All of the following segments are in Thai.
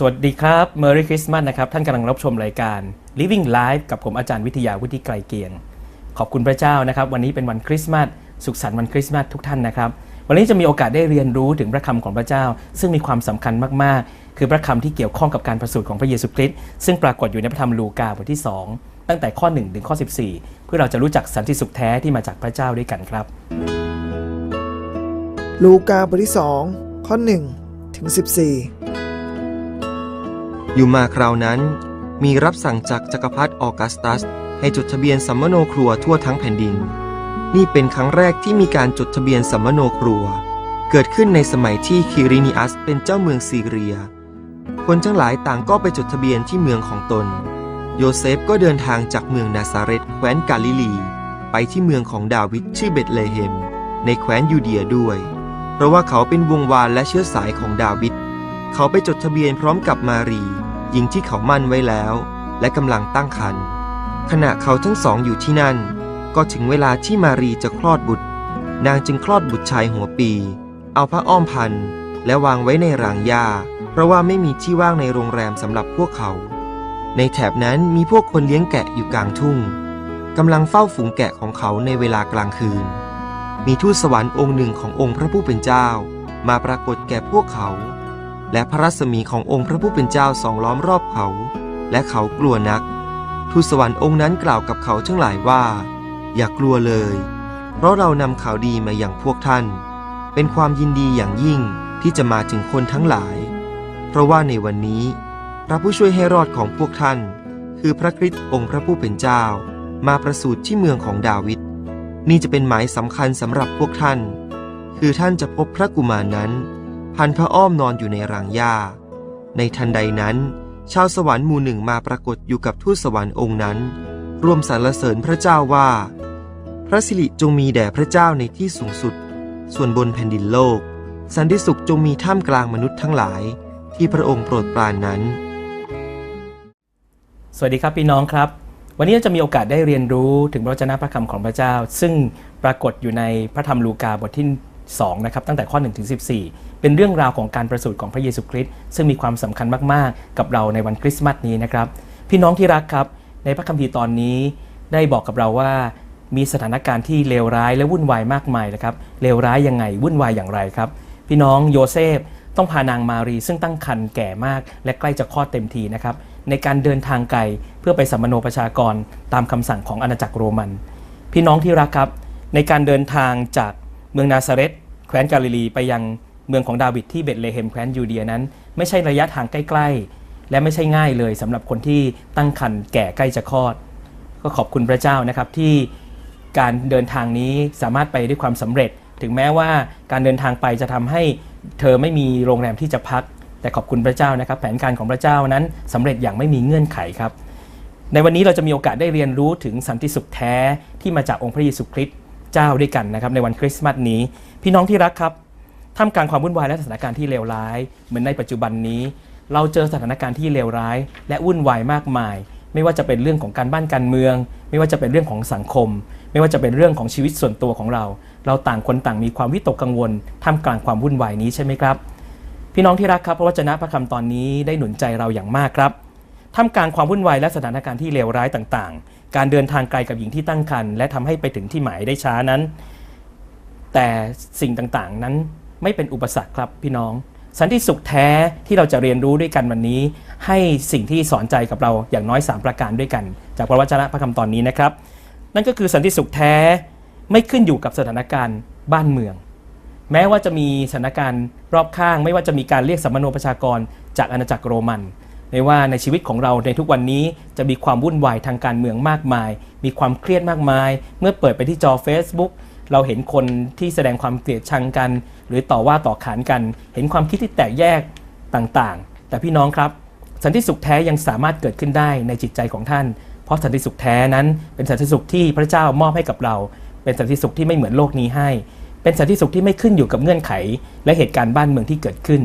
สวัสดีครับ Merry Christmas นะครับ ท่านกำลังรับชมรายการ Living Life กับผมอาจารย์วิทยาวุฒิไกรเกียงขอบคุณพระเจ้านะครับ วันนี้เป็นวันคริสต์มาสสุขสันต์วันคริสต์มาสทุกท่านนะครับ วันนี้จะมีโอกาสได้เรียนรู้ถึงพระคำของพระเจ้า ซึ่งมีความสำคัญมากๆ คือพระคำที่เกี่ยวข้องกับการประสูติของพระเยซูคริสต์ซึ่งปรากฏอยู่ในพระธรรมลูกาบทที่ 2 ตั้งแต่ข้อ1ถึงข้อ14 เพื่อเราจะรู้จักสันติสุขแท้ที่มาจากพระเจ้าด้วยกันครับ ลูกาบทที่สองข้อ1ถึง14 อยู่มาคราวนั้น มีรับสั่งจากจักรพรรดิออกัสตัส ให้จดทะเบียนสัมมโนครัวทั่วทั้งแผ่นดิน นี่เป็นครั้งแรกที่มีการจดทะเบียนสัมมโนครัว เกิดขึ้นในสมัยที่คิรินิอัสเป็นเจ้าเมืองซีเรีย คนทั้งหลายต่างก็ไปจดทะเบียนที่เมืองของตน โยเซฟก็เดินทางจากเมืองนาซาเรตแคว้นกาลิลี ไปที่เมืองของดาวิดชื่อเบตเลเฮม ในแคว้นยูเดียด้วย เพราะว่าเขาเป็นวงวานและเชื้อสายของดาวิดเขาไปจดทะเบียนพร้อมกับมารี หญิงที่เขามั่นไว้แล้ว และกำลังตั้งครรภ์ขณะเขาทั้งสองอยู่ที่นั่น ก็ถึงเวลาที่มารีจะคลอดบุตร นางจึงคลอดบุตรชายหัวปี เอาผ้าอ้อมพันและวางไว้ในรางหญ้าเพราะว่าไม่มีที่ว่างในโรงแรมสำหรับพวกเขา ในแถบนั้นมีพวกคนเลี้ยงแกะอยู่กลางทุ่งกำลังเฝ้าฝูงแกะของเขาในเวลากลางคืน มีทูตสวรรค์องค์หนึ่งขององค์พระผู้เป็นเจ้า มาปรากฏแก่พวกเขา และพระรัศมีขององค์พระผู้เป็นเจ้าสองล้อมรอบเขา และเขากลัวนัก ทูตสวรรค์องค์นั้นกล่าวกับเขาทั้งหลายว่า อย่ากลัวเลย เพราะเรานำข่าวดีมาอย่างพวกท่าน เป็นความยินดีอย่างยิ่งที่จะมาถึงคนทั้งหลาย เพราะว่าในวันนี้ พระผู้ช่วยให้รอดของพวกท่าน คือพระคริสต์องค์พระผู้เป็นเจ้า มาประสูติที่เมืองของดาวิดนี่จะเป็นหมายสำคัญสำหรับพวกท่าน คือท่านจะพบพระกุมารนั้น พันพระอ้อมนอนอยู่ในรางหญ้า ในทันใดนั้น ชาวสวรรค์หมู่หนึ่งมาปรากฏอยู่กับทูตสวรรค์องค์นั้นร่วมสรรเสริญพระเจ้าว่า พระสิริจงมีแด่พระเจ้าในที่สูงสุด ส่วนบนแผ่นดินโลก สันติสุขจงมีท่ามกลางมนุษย์ทั้งหลาย ที่พระองค์โปรดปรานนั้น สวัสดีครับพี่น้องครับวันนี้เราจะมีโอกาสได้เรียนรู้ถึงพระวจนะพระคำของพระเจ้า ซึ่งปรากฏอยู่ในพระธรรมลูกาบทที่ 2นะครับตั้งแต่ข้อ1ถึง14 เป็นเรื่องราวของการประสูติของพระเยซูคริสต์ซึ่งมีความสำคัญมากๆ กับเราในวันคริสต์มาสนี้นะครับ พี่น้องที่รักครับ ในพระคัมภีร์ตอนนี้ได้บอกกับเราว่ามีสถานการณ์ที่เลวร้ายและวุ่นวายมากมายนะครับเลวร้ายยังไงวุ่นวายอย่างไรครับ พี่น้องโยเซฟต้องพานางมารีซึ่งตั้งครรภ์แก่มากและใกล้จะคลอดเต็มทีนะครับในการเดินทางไกลเพื่อไปสัมมโนประชากรตามคำสั่งของอาณาจักรโรมัน พี่น้องที่รักครับ ในการเดินทางจาก เมืองนาซาเรตแคว้นกาลิลีไปยังเมืองของดาวิดที่เบตเลเฮมแคว้นยูเดียนั้น ไม่ใช่ระยะทางใกล้ๆ และไม่ใช่ง่ายเลยสำหรับคนที่ตั้งครรภ์แก่ใกล้จะคลอด ก็ขอบคุณพระเจ้านะครับที่การเดินทางนี้สามารถไปด้วยความสำเร็จ ถึงแม้ว่าการเดินทางไปจะทำให้เธอไม่มีโรงแรมที่จะพัก แต่ขอบคุณพระเจ้านะครับ แผนการของพระเจ้านั้นสำเร็จอย่างไม่มีเงื่อนไขครับ ในวันนี้เราจะมีโอกาสได้เรียนรู้ถึงสันติสุขแท้ที่มาจากองค์พระเยซูคริสต์ เจ้าด้วยกันนะครับในวันคริสต์มาสนี้ พี่น้องที่รักครับท่ามกลางความวุ่นวายและสถานการณ์ที่เลวร้าย เหมือนในปัจจุบันนี้ เราเจอสถานการณ์ที่เลวร้าย และวุ่นวายมากมาย ไม่ว่าจะเป็นเรื่องของการบ้านการเมือง ไม่ว่าจะเป็นเรื่องของสังคม ไม่ว่าจะเป็นเรื่องของชีวิตส่วนตัวของเรา เราต่างคนต่างมีความวิตกกังวลท่ามกลางความวุ่นวายนี้ใช่ไหมครับ พี่น้องที่รักครับพระวจนะพระคำตอนนี้ได้หนุนใจเราอย่างมากครับ ท่ามกลางความวุ่นวายและสถานการณ์ที่เลวร้ายต่างๆ การเดินทางไกลกับหญิงที่ตั้งครรภ์และทำให้ไปถึงที่หมายได้ช้านั้น แต่สิ่งต่างๆนั้นไม่เป็นอุปสรรคครับพี่น้อง สันติสุขแท้ที่เราจะเรียนรู้ด้วยกันวันนี้ ให้สิ่งที่สอนใจกับเราอย่างน้อย 3 ประการด้วยกัน จากพระวจนะพระคำตอนนี้นะครับ นั่นก็คือสันติสุขแท้ไม่ขึ้นอยู่กับสถานการณ์บ้านเมือง แม้ว่าจะมีสถานการณ์รอบข้าง ไม่ว่าจะมีการเรียกสัมมโนประชากรจากอาณาจักรโรมัน ไม่ว่าในชีวิตของเราในทุกวันนี้จะมีความวุ่นวายทางการเมืองมากมาย มีความเครียดมากมาย เมื่อเปิดไปที่จอ Facebook เราเห็นคนที่แสดงความเกลียดชังกัน หรือต่อว่าต่อขานกัน เห็นความคิดที่แตกแยกต่างๆ แต่พี่น้องครับ สันติสุขแท้ยังสามารถเกิดขึ้นได้ในจิตใจของท่าน เพราะสันติสุขแท้นั้นเป็นสันติสุขที่พระเจ้ามอบให้กับเรา เป็นสันติสุขที่ไม่เหมือนโลกนี้ให้ เป็นสันติสุขที่ไม่ขึ้นอยู่กับเงื่อนไข และเหตุการณ์บ้านเมืองที่เกิดขึ้น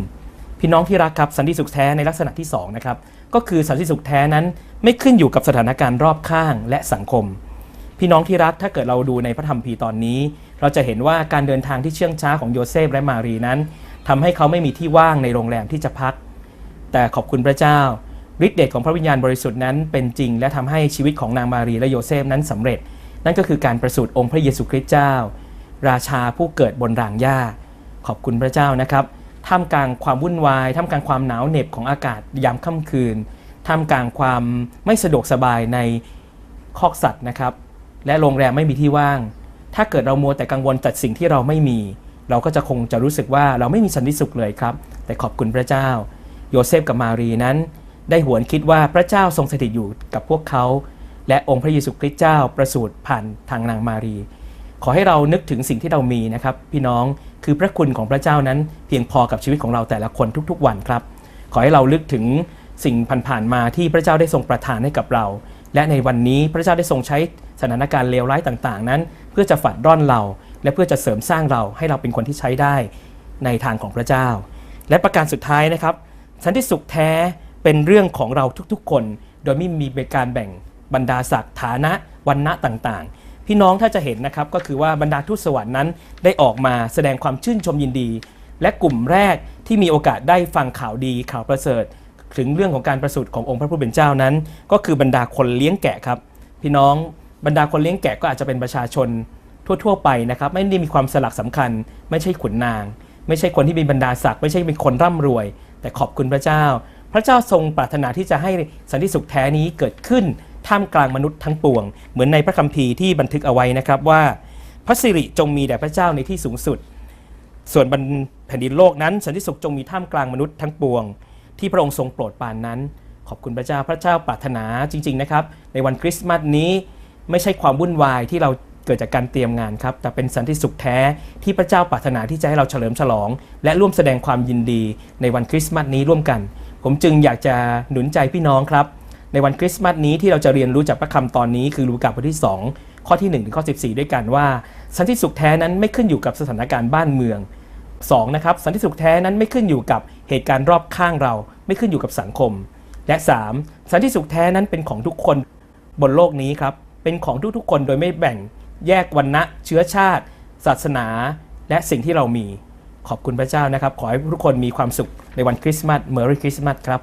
พี่น้องที่รักครับสันติสุขแท้ในลักษณะที่สองนะครับก็คือสันติสุขแท้นั้นไม่ขึ้นอยู่กับสถานการณ์รอบข้างและสังคม พี่น้องที่รักถ้าเกิดเราดูในพระธรรมภีตอนนี้ เราจะเห็นว่าการเดินทางที่เชื่องช้าของโยเซฟและมารีนั้นทำให้เขาไม่มีที่ว่างในโรงแรมที่จะพัก แต่ขอบคุณพระเจ้าฤทธิเดชของพระวิญญาณบริสุทธิ์นั้นเป็นจริง และทำให้ชีวิตของนางมารีและโยเซฟนั้นสำเร็จ นั่นก็คือการประสูติองค์พระเยซูคริสต์เจ้า ราชาผู้เกิดบนรางหญ้าขอบคุณพระเจ้านะครับ ท่ามกลางความวุ่นวายท่ามกลางความหนาวเหน็บของอากาศยามค่ำคืนท่ามกลางความไม่สะดวกสบายในคอกสัตว์นะครับ และโรงแรมไม่มีที่ว่าง ถ้าเกิดเรามัวแต่กังวลจัดสิ่งที่เราไม่มี เราก็จะคงจะรู้สึกว่าเราไม่มีสันติสุขเลยครับ แต่ขอบคุณพระเจ้า โยเซฟกับมารีนั้น ได้หวนคิดว่าพระเจ้าทรงสถิตอยู่กับพวกเขา และองค์พระเยซูคริสต์เจ้าประสูติผ่านทางนางมารี ขอให้เรานึกถึงสิ่งที่เรามีนะครับพี่น้องคือพระคุณของพระเจ้านั้นเพียงพอกับชีวิตของเราแต่ละคนทุกๆวันครับ ขอให้เราลึกถึงสิ่งผ่านๆมาที่พระเจ้าได้ทรงประทานให้กับเรา และในวันนี้พระเจ้าได้ทรงใช้สถานการณ์เลวร้ายต่างๆ นั้น เพื่อจะฝัดร่อนเรา และเพื่อจะเสริมสร้างเราให้เราเป็นคนที่ใช้ได้ในทางของพระเจ้า และประการสุดท้ายนะครับสันติสุขแท้เป็นเรื่องของเราทุกๆคน โดยไม่มีการแบ่งบรรดาศักดิ์ฐานะวันณะต่างๆ พี่น้องถ้าจะเห็นนะครับก็คือว่าบรรดาทูตสวรรค์นั้น ได้ออกมาแสดงความชื่นชมยินดี และกลุ่มแรกที่มีโอกาสได้ฟังข่าวดีข่าวประเสริฐ ถึงเรื่องของการประสูติขององค์พระผู้เป็นเจ้านั้น ก็คือบรรดาคนเลี้ยงแกะครับ พี่น้องบรรดาคนเลี้ยงแกะก็อาจจะเป็นประชาชนทั่ว ๆ ไปนะครับ ไม่ได้มีความสลักสำคัญ ไม่ใช่ขุนนาง ไม่ใช่คนที่มีบรรดาศักดิ์ไม่ใช่เป็นคนร่ำรวย แต่ขอบคุณพระเจ้า พระเจ้าทรงปรารถนาที่จะให้สันติสุขแท้นี้เกิดขึ้น ท่ามกลางมนุษย์ทั้งปวง เหมือนในพระคัมภีร์ที่บันทึกเอาไว้นะครับว่า พระสิริจงมีแด่พระเจ้าในที่สูงสุด ส่วนบนแผ่นดินโลกนั้นสันติสุขจงมีท่ามกลางมนุษย์ทั้งปวง ที่พระองค์ทรงโปรดปรานนั้น ขอบคุณพระเจ้าพระเจ้าปรารถนาจริง ๆนะครับ ในวันคริสต์มาสนี้ไม่ใช่ความวุ่นวายที่เราเกิดจากการเตรียมงานครับ แต่เป็นสันติสุขแท้ที่พระเจ้าปรารถนาที่จะให้เราเฉลิมฉลอง และร่วมแสดงความยินดีในวันคริสต์มาสนี้ร่วมกัน ผมจึงอยากจะหนุนใจพี่น้องครับ ในวันคริสต์มาสนี้ที่เราจะเรียนรู้จากพระคำตอนนี้คือลูกาบทที่ 2 ข้อที่ 1 ถึงข้อ 14 ด้วยกันว่า สันติสุขแท้นั้นไม่ขึ้นอยู่กับสถานการณ์บ้านเมือง 2 นะครับสันติสุขแท้นั้นไม่ขึ้นอยู่กับเหตุการณ์รอบข้างเรา ไม่ขึ้นอยู่กับสังคม และ 3. สันติสุขแท้นั้นเป็นของทุกคนบนโลกนี้ครับเป็นของทุกๆคนโดยไม่แบ่งแยกวรรณะเชื้อชาติ ศาสนา และสิ่งที่เรามีขอบคุณพระเจ้านะครับ ขอให้ทุกคนมีความสุขในวันคริสต์มาสเมอร์รี่คริสต์มาสครับ